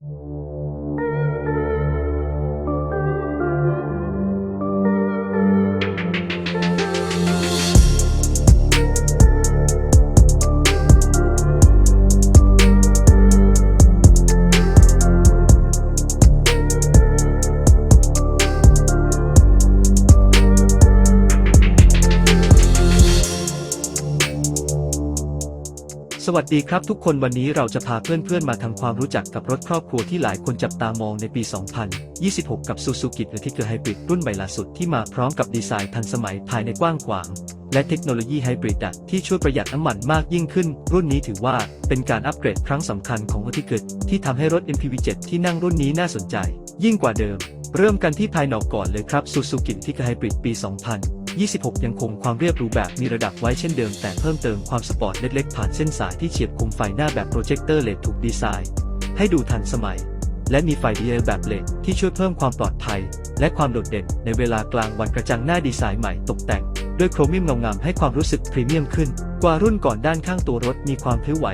ส วัสดีครับทุกคนวันนี้เราจะพาเพื่อนๆมาทำความรู้จักกับรถครอบครัวที่หลายคนจับตามองในปี 2026 กับ Suzuki e t i g e r Hybrid รุ่นใหม่ล่าสุดที่มาพร้อมกับดีไซน์ทันสมัยภายในกว้างขวาง และเทคโนโลยีไฮบริดที่ช่วยประหยัดน้ำมันมากยิ่งขึ้น รุ่นนี้ถือว่าเป็นการอัปเกรดครั้งสำคัญของ e t i g e r ที่ทำให้รถ MPV 7 ที่นั่งรุ่นนี้น่าสนใจ ยิ่งกว่าเดิม เริ่มกันที่ภายนอกก่อนเลยครับ Suzuki e t i g e r Hybrid ปี 2000 26 ยังคงความเรียบรูแบบมีระดับไว้เช่นเดิมแต่เพิ่มเติมความสปอร์ตเล็กๆ ผ่านเส้นสายที่เฉียบคมไฟหน้าแบบโปรเจคเตอร์เลดถูกดีไซน์ ให้ดูทันสมัย และมีไฟดีเอลแบบเลดที่ช่วยเพิ่มความปลอดภัย และความโดดเด่นในเวลากลางวันกระจังหน้าดีไซน์ใหม่ตกแต่ง ด้วยโครเมียมเงางาให้ความรู้สึกพรีเมียมขึ้น กว่ารุ่นก่อนด้านข้างตัวรถมีความพลิ้วไหว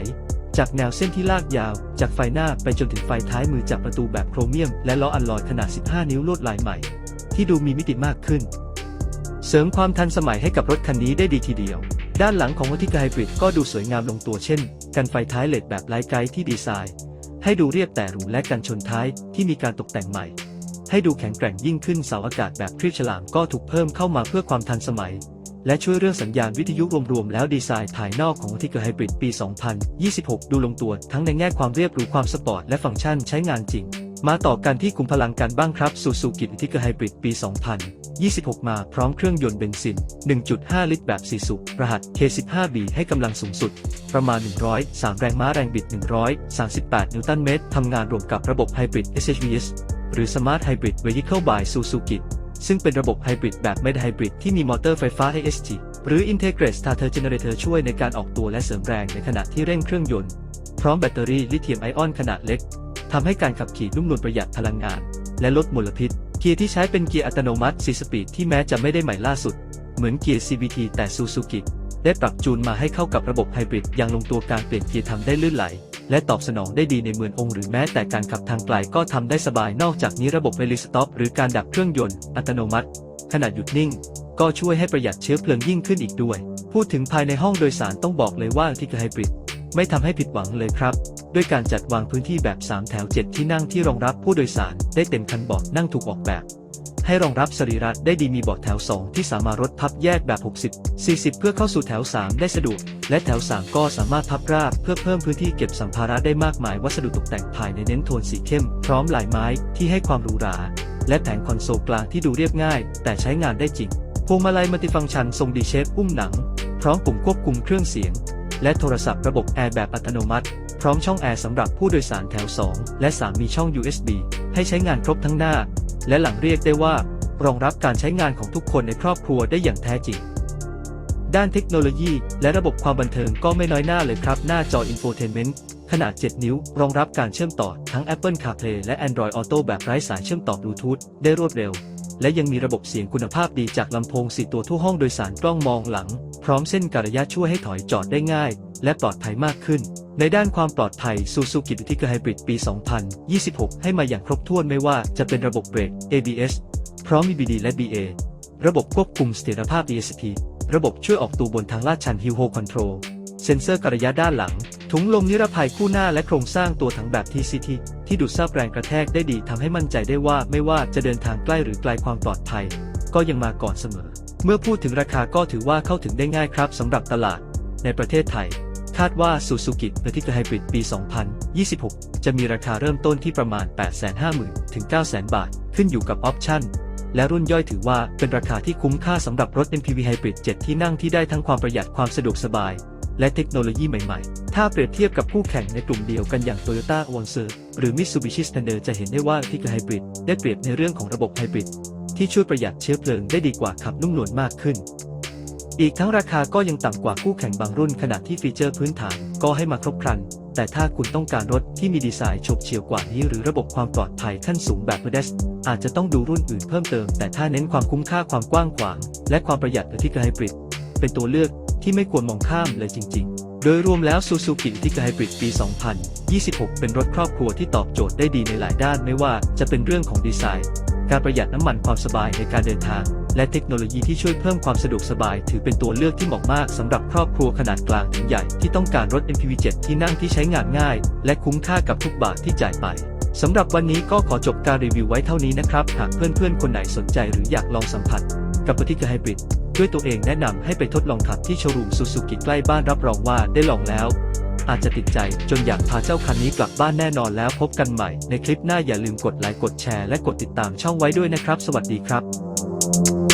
จากแนวเส้นที่ลากยาว จากไฟหน้าไปจนถึงไฟท้ายมือจากประตูแบบโครเมียม และล้ออัลลอยขนาด 15 นิ้วลวดลายใหม่ ที่ดูมีมิติมากขึ้น เสริมความทันสมัยให้กับรถคันนี้ได้ดีทีเดียว ด้านหลังของวัติกาไฮบริดก็ดูสวยงามลงตัวเช่น กันไฟท้ายเลดแบบไลท์ไกด์ที่ดีไซน์ ให้ดูเรียบแต่หรูและกันชนท้ายที่มีการตกแต่งใหม่ ให้ดูแข็งแกร่งยิ่งขึ้นเสาอากาศแบบครีบฉลามก็ถูกเพิ่มเข้ามาเพื่อความทันสมัย และช่วยเรื่องสัญญาณวิทยุรวมๆแล้วดีไซน์ภายนอกของวัติกาไฮบริดปี 2026 ดูลงตัวทั้งในแง่ความเรียบหรูความสปอร์ตและฟังก์ชันใช้งานจริง มาต่อกันที่คุมพลังกันบ้างครับ Suzuki e r t i g e r Hybrid ปี 20 26 มาพร้อมเครื่องยนต์เบนซิน 1.5 ลิตรแบบ4สูบรหัส K15B ให้กำลังสูงสุด ประมาณ 103 แรงม้าแรงบิด 138 นิวตันเมตรทำงานรวมกับระบบ Hybrid SHVS หรือ Smart Hybrid Vehicle by Suzuki ซึ่งเป็นระบบไฮบริดแบบไม่ไฮบริดที่มีมอเตอร์ไฟฟ้า AST หรือ Integrated Starter Generator ช่วยในการออกตัวและเสริมแรงในขณะที่เร่งเครื่องยนต์ พร้อมแบตเตอรี่ลิเธียมไอออนขนาดเล็กทำให้การขับขี่นุ่มนวลประหยัดพลังงาน และลดมลพิษ กียร์ที่ใช้เป็นเกียร์อัตโนมัติ 4 สปีดที่แม้จะไม่ได้ใหม่ล่าสุด เหมือนเกียร์ CVT แต่ Suzuki ได้ปรับจูนมาให้เข้ากับระบบไฮบริดอย่างลงตัวการเปลี่ยนเกียร์ทำได้ลื่นไหล และตอบสนองได้ดีในเมืององค์หรือแม้แต่การขับทางไกลก็ทำได้สบายนอกจากนี้ระบบเวลิสต็อปหรือการดับเครื่องยนต์อัตโนมัติ ขณะหยุดนิ่ง ก็ช่วยให้ประหยัดเชื้อเพลิงยิ่งขึ้นอีกด้วย พูดถึงภายในห้องโดยสารต้องบอกเลยว่าที่ไฮบริด ไม่ทำให้ผิดหวังเลยครับ ด้วยการจัดวางพื้นที่แบบ 3 แถว 7 ที่นั่งที่รองรับผู้โดยสารได้เต็มคันเบาะนั่งถูกออกแบบ ให้รองรับสรีระได้ดีมีเบาะแถว 2 ที่สามารถรถพับแยกแบบ 60 40 เพื่อเข้าสู่แถว 3 ได้สะดวก และแถว 3 ก็สามารถพับราบเพื่อเพิ่มพื้นที่เก็บสัมภาระได้มากมาย วัสดุตกแต่งภายในเน้นโทนสีเข้ม พร้อมลายไม้ที่ให้ความหรูหรา และแผงคอนโซลกลางที่ดูเรียบง่าย แต่ใช้งานได้จริงพวงมาลัยมัลติฟังก์ชันทรงดีเชฟอุ้มหนัง พร้อมปุ่มควบคุมเครื่องเสียง และโทรศัพท์ระบบแอร์แบบอัตโนมัติ พร้อมช่องแอร์สำหรับผู้โดยสารแถว 2 และ 3 มีช่อง USB ให้ใช้งานครบทั้งหน้า และหลังเรียกได้ว่า รองรับการใช้งานของทุกคนในครอบครัวได้อย่างแท้จริง ด้านเทคโนโลยี และระบบความบันเทิงก็ไม่น้อยหน้าเลยครับ หน้าจอ Infotainment ขนาด 7 นิ้ว รองรับการเชื่อมต่อทั้ง Apple CarPlay และ Android Auto แบบไร้สายเชื่อมต่อบลูทูธได้รวดเร็ว และยังมีระบบเสียงคุณภาพดีจากลำโพง 4 ตัวทั่วห้องโดยสารกล้องมองหลัง พร้อมเส้นการะยะช่วยให้ถอยจอดได้ง่าย และปลอดภัยมากขึ้น ในด้านความปลอดภัย Suzuki d u t i g e r Hybrid ปี 2026 ให้มาอย่างครบถ้วนไม่ว่าจะเป็นระบบเบรก ABS พร้อม EBD และ BA ระบบควบคุมเสถียรภาพ ESP ระบบช่วยออกตัวบนทางลาดชัน Hill Hold Control เซ็นเซอร์กระยะด้านหลัง ถุงลมนิรภัยคู่หน้าและโครงสร้างตัวถังแบบ TCT ที่ดูดซับแรงกระแทกได้ดีทำให้มั่นใจได้ว่าไม่ว่าจะเดินทางใกล้หรือไกลความปลอดภัย ก็ยังมาก่อนเสมอ เมื่อพูดถึงราคาก็ถือว่าเข้าถึงได้ง่ายครับสำหรับตลาด ในประเทศไทย คาดว่า Suzuki p e r t i c ular Hybrid ปี 2026 จะมีราคาเริ่มต้นที่ประมาณ 850,000 ถึง 900,000 บาท ขึ้นอยู่กับออปชั่น และรุ่นย่อยถือว่าเป็นราคาที่คุ้มค่าสำหรับรถ MPV Hybrid 7 ที่นั่งที่ได้ทั้งความประหยัดความสะดวกสบาย และเทคโนโลยีใหม่ๆ ถ้าเปรียบเทียบกับคู่แข่งในกลุ่มเดียวกันอย่าง Toyota a v a n c e r หรือ Mitsubishi Standard จะเห็นได้ว่าที่คือ Hybrid ได้เปรียบในเรื่องของระบบ Hybrid ที่ช่วยประหยัดเชื้อเพลิงได้ดีกว่าขับนุ่มนวลมากขึ้น อีกทั้งราคาก็ยังต่ำกว่าคู่แข่งบางรุ่นขณะที่ฟีเจอร์พื้นฐานก็ให้มาครบครัน แต่ถ้าคุณต้องการรถที่มีดีไซน์ฉบเฉี่ยวกว่านี้หรือระบบความปลอดภัยขั้นสูงแบบ Mercedes อาจจะต้องดูรุ่นอื่นเพิ่มเติม แต่ถ้าเน้นความคุ้มค่าความกว้างขวาง และความประหยัดที่ไฮบริดเป็นตัวเลือกที่ไม่ควรมองข้ามเลยจริงๆโดยรวมแล้ว Suzuki ที่ไฮบริดปี 2026 เป็นรถครอบครัวที่ตอบโจทย์ได้ดีในหลายด้านไม่ว่าจะเป็นเรื่องของดีไซน์ การประหยัดน้ำมันความสบายในการเดินทาง และเทคโนโลยีที่ช่วยเพิ่มความสะดวกสบาย ถือเป็นตัวเลือกที่เหมาะมากสำหรับครอบครัวขนาดกลางถึงใหญ่ที่ต้องการรถ MPV 7 ที่นั่งที่ใช้งานง่าย และคุ้มค่ากับทุกบาทที่จ่ายไปสำหรับวันนี้ก็ขอจบการรีวิวไว้เท่านี้นะครับ หากเพื่อนๆ คนไหนสนใจหรืออยากลองสัมผัส กับปฏิกิริยาไฮบริดด้วยตัวเองแนะนำให้ไปทดลองขับที่โชว์รูมซูซูกิใกล้บ้านรับรองว่าได้ลองแล้ว อาจจะติดใจ จนอยากพาเจ้าคันนี้กลับบ้านแน่นอนแล้วพบกันใหม่ ในคลิปหน้าอย่าลืมกดไลค์กดแชร์และกดติดตามช่องไว้ด้วยนะครับ สวัสดีครับ